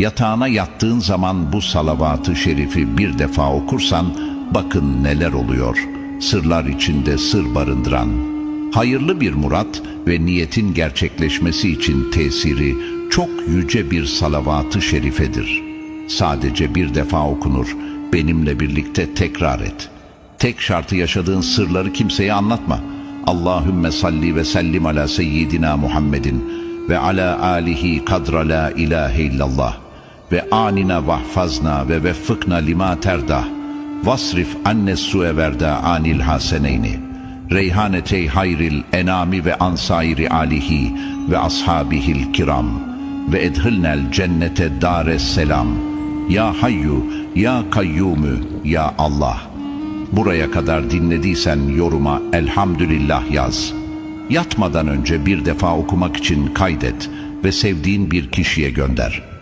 Yatağına yattığın zaman bu salavatı şerifi bir defa okursan bakın neler oluyor. Sırlar içinde sır barındıran. Hayırlı bir murat ve niyetin gerçekleşmesi için tesiri çok yüce bir salavatı şerifedir. Sadece bir defa okunur. Benimle birlikte tekrar et. Tek şartı yaşadığın sırları kimseye anlatma. Allahümme salli ve sellim ala seyyidina Muhammedin ve ala alihi kadra la ilahe illallah ve anina vahfazna ve veffıkna lima terdah vasrif anne su'e verda anil haseneyni reyhanetey hayril enami ve ansairi alihi ve ashabihil kiram. Ve edhilnel cennete dares selam. Ya hayyu ya kayyumu ya Allah. Buraya kadar dinlediysen yoruma elhamdülillah yaz. Yatmadan önce bir defa okumak için kaydet ve sevdiğin bir kişiye gönder.